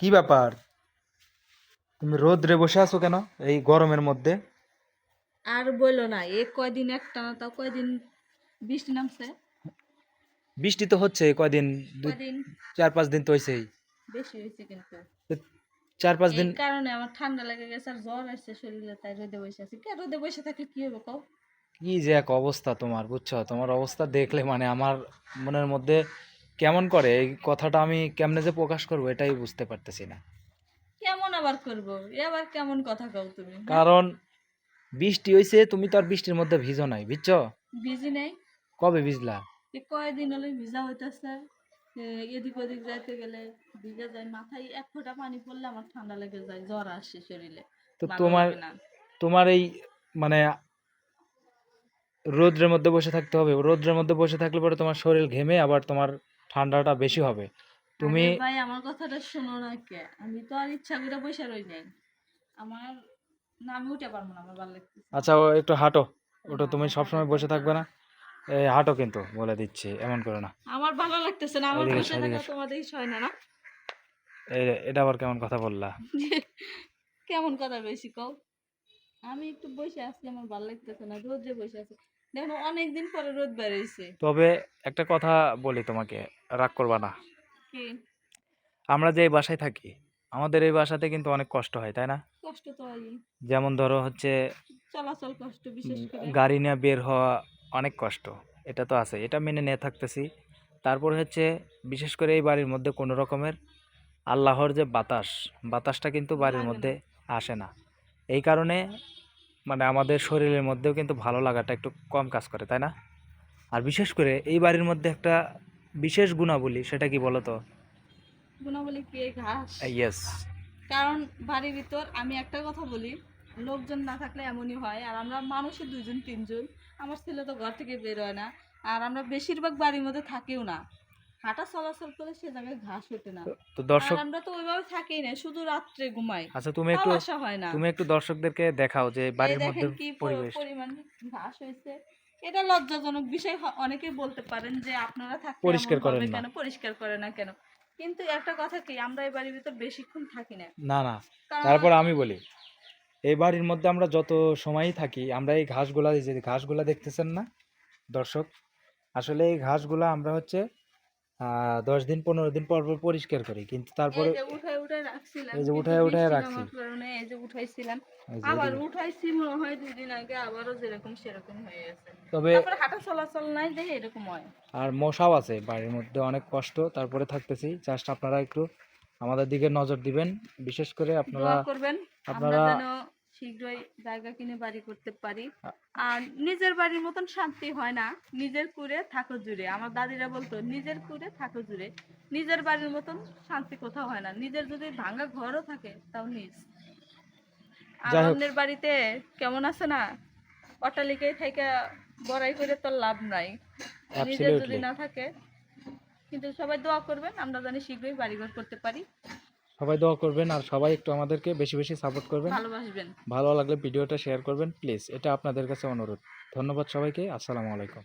কি ব্যাপার? তুমি রোদ্রে বসে আছো কেন এই গরমের মধ্যে? আর বলল না এ কয়দিন একটা না তাও কয়দিন বৃষ্টি নামছে? বৃষ্টি তো হচ্ছে কয়দিন? দুই কয়দিন? চার পাঁচ দিন তো হয়েছেই বেশি হয়েছে কিন্তু। চার পাঁচ দিন এই কারণে আমার ঠান্ডা লেগে গেছে আর জ্বর আসছে শরীরে তাই রোদে বসে আছি। কে রোদে বসে থাকলে কি হবে কও? কি যে এক অবস্থা তোমার বুঝছ? তোমার অবস্থা দেখলে মানে আমার মনের মধ্যে কেমন করে? এই কথাটা আমি কেমনে যে প্রকাশ করব এটাই বুঝতে পারতেছি না। কেমন আবার করব? এ আবার কেমন কথা কও তুমি? কারণ বৃষ্টি হইছে তুমি তো আর বৃষ্টির মধ্যে ভিজো নাই বুঝছ? ভিজি নেই। কবে ভিজলা? এ কয়দিন হলে ভিজা হইতেছে। এদিক ওদিক যাইতে গেলে ভিজে যায় মাথায় এক ফোঁটা পানি পড়লে আমার ঠান্ডা লেগে যায় জ্বর আসছে শরীরে। তো তোমার তোমার এই মানে রোদ্রের মধ্যে বসে থাকতে হবে। রোদ্রের মধ্যে বসে থাকলে পরে তোমার শরীর ঘেমে আবার তোমার ঠান্ডাটা বেশি হবে। তুমি ভাই আমার কথাটা শোনো না কে? আমি তো আর ইচ্ছা করে বসে রই নাই। আমার না আমি উঠে পারব না আমার ভালো লাগতেছে আচ্ছা ও একটু হাঁটো। ওটা তুমি সবসময় বসে থাকবে না। এই হাঁটো কিন্তু বলে দিচ্ছি এমন করো না। আমার ভালো লাগতেছে না আমার বসে থাকা এসো। তোমাদের হয় না না? এই এটা আবার কেমন কথা বললা? কেমন কথা বেশি কও? আমি একটু বসে আছি আমার ভালো লাগতেছে না রোদে বসে আছি। দেখো অনেকদিন পরে রোদ বেরিয়েছে তবে একটা কথা বলি তোমাকে রাগ করবা না। কি? আমরা যে বাসায় থাকি আমাদের এই বাসাতে কিন্তু অনেক কষ্ট হয় তাই না? কষ্ট তো হয় যেমন ধরো হচ্ছে চলাচল কষ্ট বিশেষ করে। গাড়ি নিয়ে বের হওয়া অনেক কষ্ট এটা তো আছে এটা মেনে নিয়ে থাকতেছি। তারপর হচ্ছে বিশেষ করে এই বাড়ির মধ্যে কোনো রকমের আল্লাহর যে বাতাস বাতাসটা কিন্তু বাড়ির মধ্যে আসে না। এই কারণে মানে আমাদের শরীরের মধ্যেও কিন্তু ভালো লাগাটা একটু কম কাজ করে তাই না? আর বিশেষ করে এই বাড়ির মধ্যে একটা বিশেষ গুণাবলী সেটা কি বলো তো? গুণাবলী কি ঘাস? ইয়েস কারণ বাড়ির ভিতর আমি একটা কথা বলি লোকজন না থাকলে এমনই হয়। আর আমরা মানুষের দুজন তিনজন আমার ছেলে তো ঘর থেকে বের হয় না। আর আমরা বেশিরভাগ বাড়ির মধ্যে থাকিও না। হাঁটা চলাচল করে সে জায়গায় ঘাস ওঠে না। তো দর্শক আমরা তো ওইভাবে থাকি না শুধু রাত্রে ঘুমাই। আচ্ছা তুমি একটু হয় না। তুমি একটু দর্শকদেরকে দেখাও যে বাড়ির মধ্যে পরিবেশ। পরিমাণ ঘাস হয়েছে। এটা লজ্জাজনক বিষয় অনেকেই বলতে পারেন যে আপনারা থাকতে পরিষ্কার করেন না। কেন পরিষ্কার করে না কেন? কিন্তু একটা কথা কি আমরা এই বাড়ির ভিতর বেশিক্ষণ থাকি না। না না। তারপর আমি বলি এই বাড়ির মধ্যে আমরা যত সময়ই থাকি আমরা এই ঘাসগুলা যে ঘাসগুলা দেখতেছেন না দর্শক? আসলে এই ঘাসগুলা আমরা হচ্ছে দশ দিন পনেরো দিন পর পর পরিষ্কার করি। কিন্তু তারপরে এই যে উঠায় উঠায় রাখছি। এই যে উঠাইছিলাম। আবার উঠাইছি মনে হয় দুই দিন আগে আবারও যেরকম সেরকম হয়ে গেছে তবে হাঁটা চলাচল নাই দেখে এরকম হয়। আর মশাও আছে বাড়ির মধ্যে অনেক কষ্ট। তারপরে থাকতেছি। জাস্ট আপনারা একটু আমাদের দিকে নজর দিবেন। বিশেষ করে আপনারা আপনারা- শীঘ্রই জায়গা কিনে বাড়ি করতে পারি। আর নিজের বাড়ির মতন শান্তি হয় না। নিজের কুড়ে থাকো জুড়ে। আমার দাদিরা বলতো নিজের কুড়ে থাকো জুড়ে। নিজের বাড়ির মতন শান্তি কোথাও হয় না। নিজের যদি ভাঙা ঘরও থাকে তাও নিজ আর অন্যের বাড়িতে কেমন আছে না? অট্টালিকায় থেকে বড়াই করে তো লাভ নাই। নিজের যদি না থাকে কিন্তু সবাই দোয়া করবেন আমরা জানি শীঘ্রই বাড়িঘর করতে পারি। সবাই দোয়া করবেন আর সবাই একটু আমাদেরকে বেশি বেশি সাপোর্ট করবেন। ভালোবাসবেন। ভালো লাগলে ভিডিওটা শেয়ার করবেন প্লিজ এটা আপনাদের কাছে অনুরোধ। ধন্যবাদ সবাইকে আসসালামু আলাইকুম।